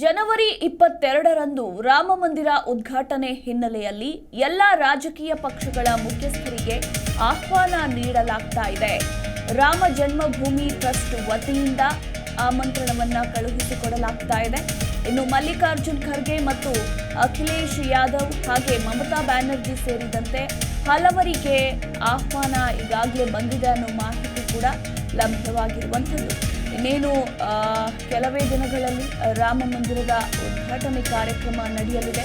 ಜನವರಿ ಇಪ್ಪತ್ತೆರಡರಂದು ರಾಮ ಮಂದಿರ ಉದ್ಘಾಟನೆ ಹಿನ್ನೆಲೆಯಲ್ಲಿ ಎಲ್ಲ ರಾಜಕೀಯ ಪಕ್ಷಗಳ ಮುಖ್ಯಸ್ಥರಿಗೆ ಆಹ್ವಾನ ನೀಡಲಾಗ್ತಾ ಇದೆ. ರಾಮ ಜನ್ಮಭೂಮಿ ಟ್ರಸ್ಟ್ ವತಿಯಿಂದ ಆಮಂತ್ರಣವನ್ನ ಕಳುಹಿಸಿಕೊಡಲಾಗ್ತಾ ಇದೆ. ಇನ್ನು ಮಲ್ಲಿಕಾರ್ಜುನ್ ಖರ್ಗೆ ಮತ್ತು ಅಖಿಲೇಶ್ ಯಾದವ್ ಹಾಗೆ ಮಮತಾ ಬ್ಯಾನರ್ಜಿ ಸೇರಿದಂತೆ ಹಲವರಿಗೆ ಆಹ್ವಾನ ಈಗಾಗಲೇ ಬಂದಿದೆ ಅನ್ನೋ ಮಾಹಿತಿ ಕೂಡ ಲಭ್ಯವಾಗಿರುವಂಥದ್ದು. ಇನ್ನೇನು ಕೆಲವೇ ದಿನಗಳಲ್ಲಿ ರಾಮ ಮಂದಿರದ ಉದ್ಘಾಟನೆ ಕಾರ್ಯಕ್ರಮ ನಡೆಯಲಿದೆ.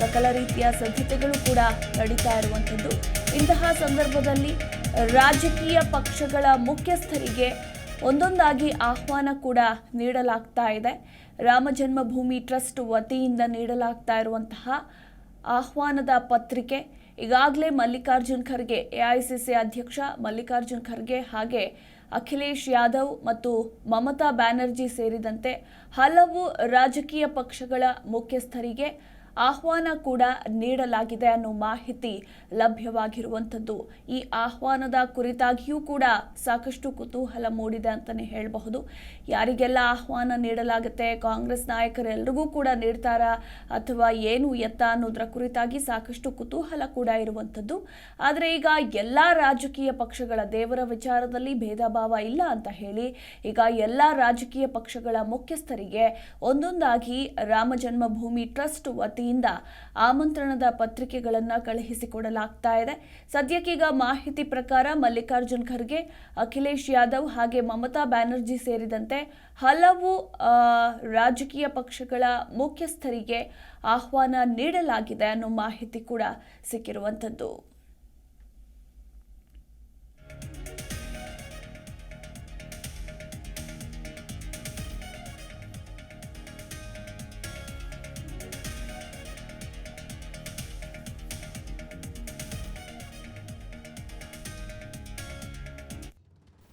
ಸಕಲ ರೀತಿಯ ಸಿದ್ಧತೆಗಳು ಕೂಡ ನಡೀತಾ ಇರುವಂಥದ್ದು. ಇಂತಹ ಸಂದರ್ಭದಲ್ಲಿ ರಾಜಕೀಯ ಪಕ್ಷಗಳ ಮುಖ್ಯಸ್ಥರಿಗೆ ಒಂದೊಂದಾಗಿ ಆಹ್ವಾನ ಕೂಡ ನೀಡಲಾಗ್ತಾ ಇದೆ. ರಾಮ ಜನ್ಮಭೂಮಿ ಟ್ರಸ್ಟ್ ವತಿಯಿಂದ ನೀಡಲಾಗ್ತಾ ಇರುವಂತಹ ಆಹ್ವಾನದ ಪತ್ರಿಕೆ. ಈಗಾಗಲೇ ಮಲ್ಲಿಕಾರ್ಜುನ್ ಖರ್ಗೆ ಎಐಸಿಸಿ ಅಧ್ಯಕ್ಷ ಮಲ್ಲಿಕಾರ್ಜುನ್ ಖರ್ಗೆ ಹಾಗೆ ಅಖಿಲೇಶ್ ಯಾದವ್ ಮತ್ತು ಮಮತಾ ಬ್ಯಾನರ್ಜಿ ಸೇರಿದಂತೆ ಹಲವು ರಾಜಕೀಯ ಪಕ್ಷಗಳ ಮುಖ್ಯಸ್ಥರಿಗೆ ಆಹ್ವಾನ ಕೂಡ ನೀಡಲಾಗಿದೆ ಅನ್ನೋ ಮಾಹಿತಿ ಲಭ್ಯವಾಗಿರುವಂಥದ್ದು. ಈ ಆಹ್ವಾನದ ಕುರಿತಾಗಿಯೂ ಕೂಡ ಸಾಕಷ್ಟು ಕುತೂಹಲ ಮೂಡಿದೆ ಅಂತಲೇ ಹೇಳಬಹುದು. ಯಾರಿಗೆಲ್ಲ ಆಹ್ವಾನ ನೀಡಲಾಗುತ್ತೆ, ಕಾಂಗ್ರೆಸ್ ನಾಯಕರೆಲ್ಲರಿಗೂ ಕೂಡ ನೀಡ್ತಾರಾ ಅಥವಾ ಏನು ಎತ್ತ ಅನ್ನೋದರ ಕುರಿತಾಗಿ ಸಾಕಷ್ಟು ಕುತೂಹಲ ಕೂಡ ಇರುವಂಥದ್ದು. ಆದರೆ ಈಗ ಎಲ್ಲ ರಾಜಕೀಯ ಪಕ್ಷಗಳ ದೇವರ ವಿಚಾರದಲ್ಲಿ ಭೇದ ಭಾವ ಇಲ್ಲ ಅಂತ ಹೇಳಿ, ಈಗ ಎಲ್ಲ ರಾಜಕೀಯ ಪಕ್ಷಗಳ ಮುಖ್ಯಸ್ಥರಿಗೆ ಒಂದೊಂದಾಗಿ ರಾಮ ಜನ್ಮಭೂಮಿ ಟ್ರಸ್ಟ್ ವತಿಯಿಂದ ಆಮಂತ್ರಣದ ಪತ್ರಿಕೆಗಳನ್ನು ಕಳುಹಿಸಿಕೊಡಲಾಗ್ತಾ ಇದೆ. ಸದ್ಯಕ್ಕೀಗ ಮಾಹಿತಿ ಪ್ರಕಾರ ಮಲ್ಲಿಕಾರ್ಜುನ್ ಖರ್ಗೆ, ಅಖಿಲೇಶ್ ಯಾದವ್ ಹಾಗೆ ಮಮತಾ ಬ್ಯಾನರ್ಜಿ ಸೇರಿದಂತೆ ಹಲವು ರಾಜಕೀಯ ಪಕ್ಷಗಳ ಮುಖ್ಯಸ್ಥರಿಗೆ ಆಹ್ವಾನ ನೀಡಲಾಗಿದೆ ಅನ್ನೋ ಮಾಹಿತಿ ಕೂಡ ಸಿಕ್ಕಿರುವಂಥದ್ದು.